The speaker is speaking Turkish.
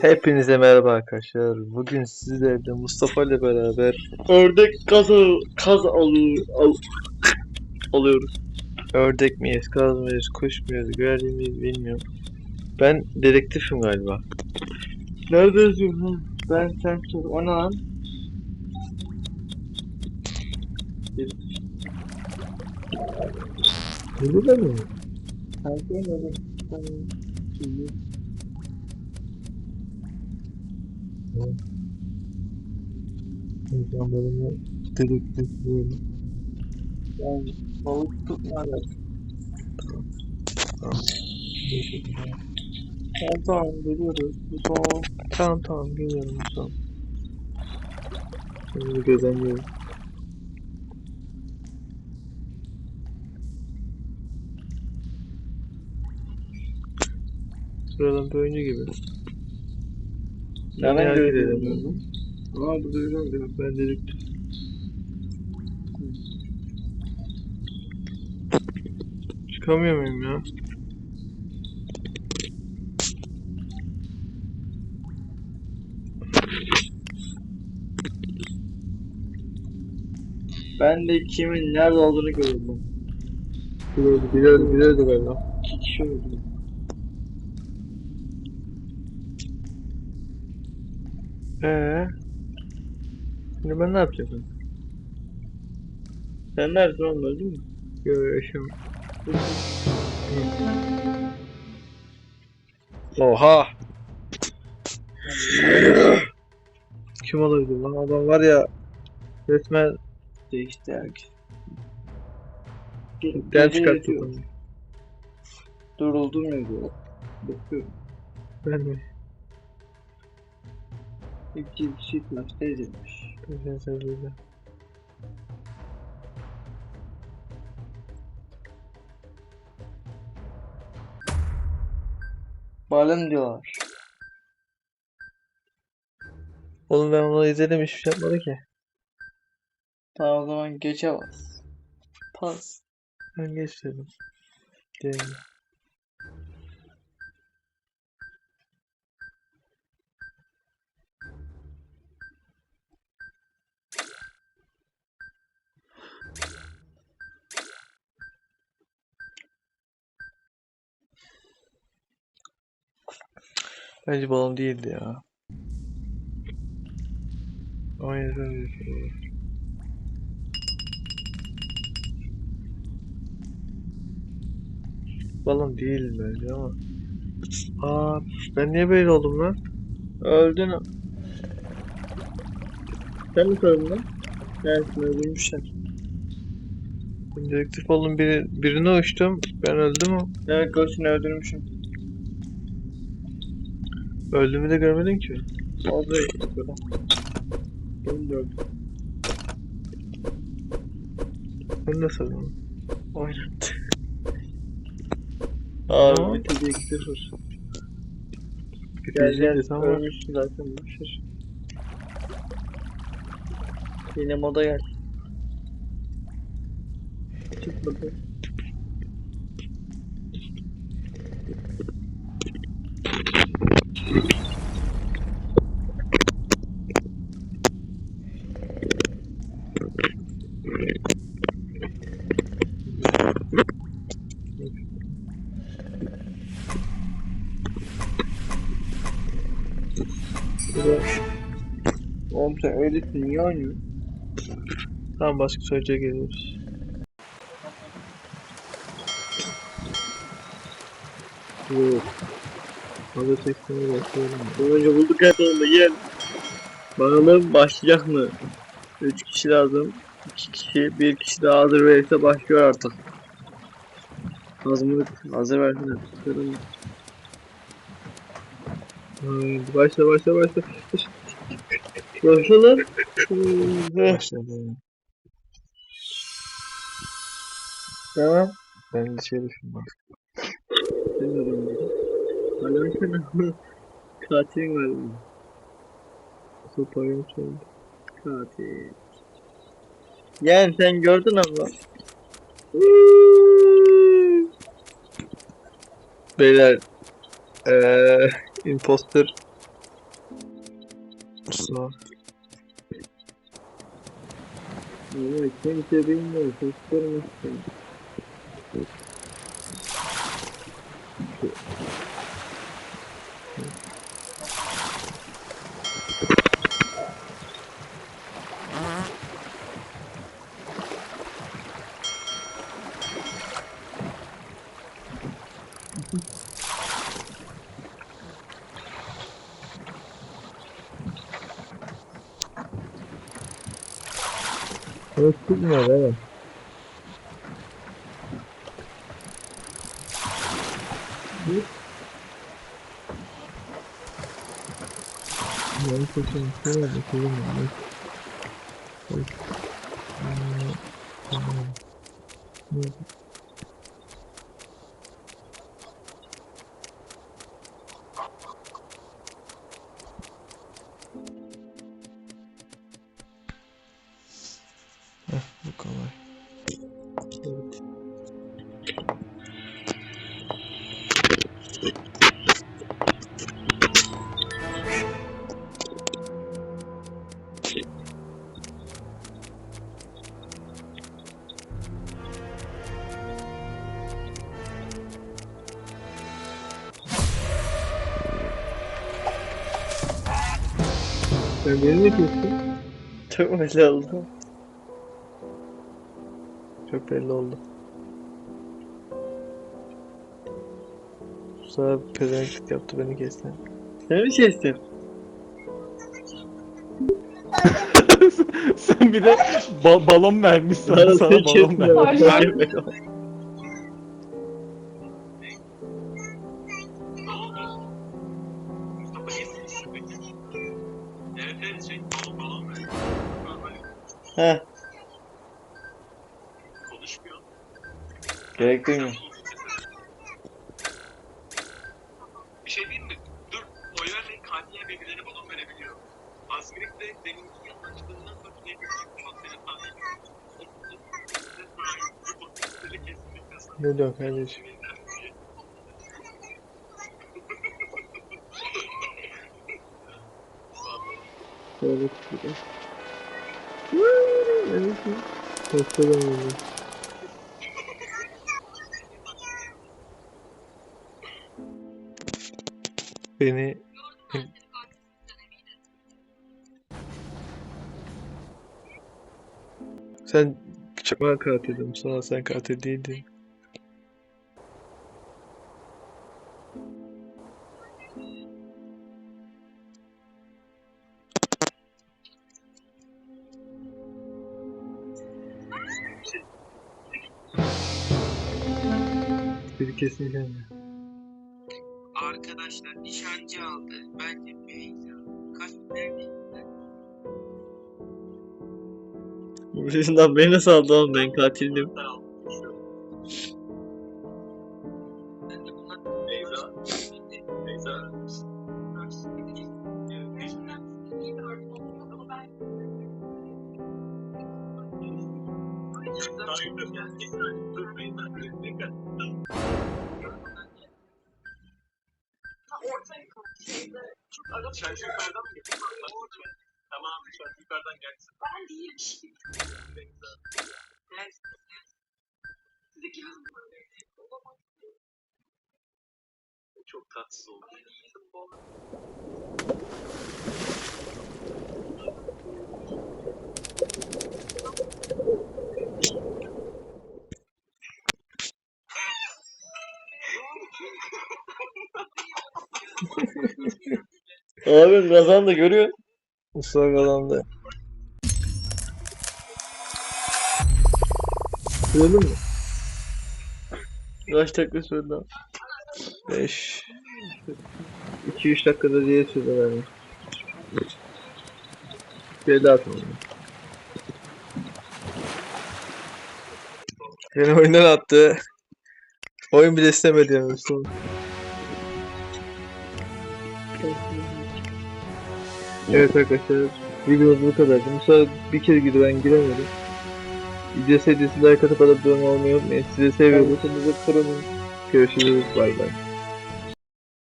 Hepinize merhaba arkadaşlar. Bugün sizlerle Mustafa ile beraber Ördek kazı kaz alıyor, al, alıyoruz. ördek miyiz, kaz mıyız, kuş muyuz, güvercin miyiz bilmiyorum. Ben dedektifim galiba. Neredesin lan? Ben sen sor. O ne lan? Burada mı? Sen sor İnsanlarımı dedektif böyle. ben balık tutmadım. Tamam tamam geliyoruz. Son. Tamam tamam geliyorum son. Şimdi gözlemliyorum. Sıradan bir oyuncu gibi. Nereden Merak görüyorsun ederim. bunu? Aa burada öyle mi? Ben dedektif. Çıkamıyor muyum ya? Ben de kimin nerede olduğunu gördüm. Biliyordu, biliyordu, biliyordu galiba. İki kişi öldü. Ee, şimdi ben ne yapacağım? Sen neredesin oğlum öldün mü? Yo yaşam. Oha! Kim olabilir lan? Adam var ya resmen Değişti herkes. den çıkarttı. Duruldum ya diyor. Bakıyorum. Ben de. İki çift maçta ezilmiş. Ben sevgilim. Balım diyorlar. Oğlum ben onu izledim hiçbir şey yapmadı ki. Tamam o zaman geçe bas. Pas. Ben geç dedim. Değil. Bence balon değildi ya. Ama yazar bir şey. Balon değil bence ama. Aa, ben niye böyle oldum lan? Öldün. Sen mi öldün lan? Evet öldürmüşler. Dedektif oldum biri, birine uçtum. Ben öldüm mü? Evet Ghost'unu öldürmüşüm. Öldüğümü de görmedin ki. İşte böyle. Benim de öldüm. Nasıl öldüm? Oynattı. Tamam. Abi bitirdi 2-0. Bir Gel gel de ölmüşsün zaten boşver. Yine moda gel. Çık bakalım. Oğlum sen öylesin niye oynuyorsun? Tamam başka soruya geliyoruz. Yok. Hazır çektiğimi bekliyorum. Önce bulduk her sonunda gel. Bakalım başlayacak mı? 3 kişi lazım. 2 kişi, 1 kişi daha hazır verirse başlıyor artık. Hazır hazır versene. Tutarım. Başla başla başla. Başla lan. Başladı. Tamam. Ben de şey düşündüm. Bilmiyorum. Hala sana katilin var mı? Sopayı çaldı. Katil. Yani sen gördün ama. Beyler eee imposter Mustafa. Evet, kimse bilmiyor. Seslerim istedim. Evet, çıkmıyor evet. Yani seçim şöyle bakalım yani. Evet. Sen beni ne kestin? Çok belli oldu. Çok belli oldu. Mustafa pezevenklik yaptı beni kesti. Sen mi kestin? Sen bir de ba- balon vermiş sana, balon vermiş. ama. Heh. Gerek duymuyor. Bir şey diyeyim mi? Dur, oy vermeyin katiller birbirlerine balon verebiliyor. Azmirik de deminki yaklaştığından sonra ne bileyim maddenin Ne diyorsun kardeşim? Gösteremiyorum. Beni Sen çakma katildim. Sonra sen katil değildin. Biri kesin gelmiyor. Arkadaşlar nişancı aldı. Bence Beyza. Kaç nerede? Bu yüzden beni nasıl aldı oğlum ben katildim. Ben de bunlar Beyza. Beyza. Sen şu yukarıdan? Tamam. Çok tatsız oldu. Abi kazandı görüyor? Mustafa kazandı. Gördün mü? Kaç dakika sürdü lan? 5 2-3 dakikada diye sürdü yani. Bir daha sonra. Beni oyundan attı. Oyun bile istemedi yani Mustafa. Evet arkadaşlar videomuz bu kadardı. Musa bir kere girdi ben giremedim. Video sevdiyseniz like atıp abone olmayı unutmayın. Sizi seviyoruz. Görüşürüz. Bay bay.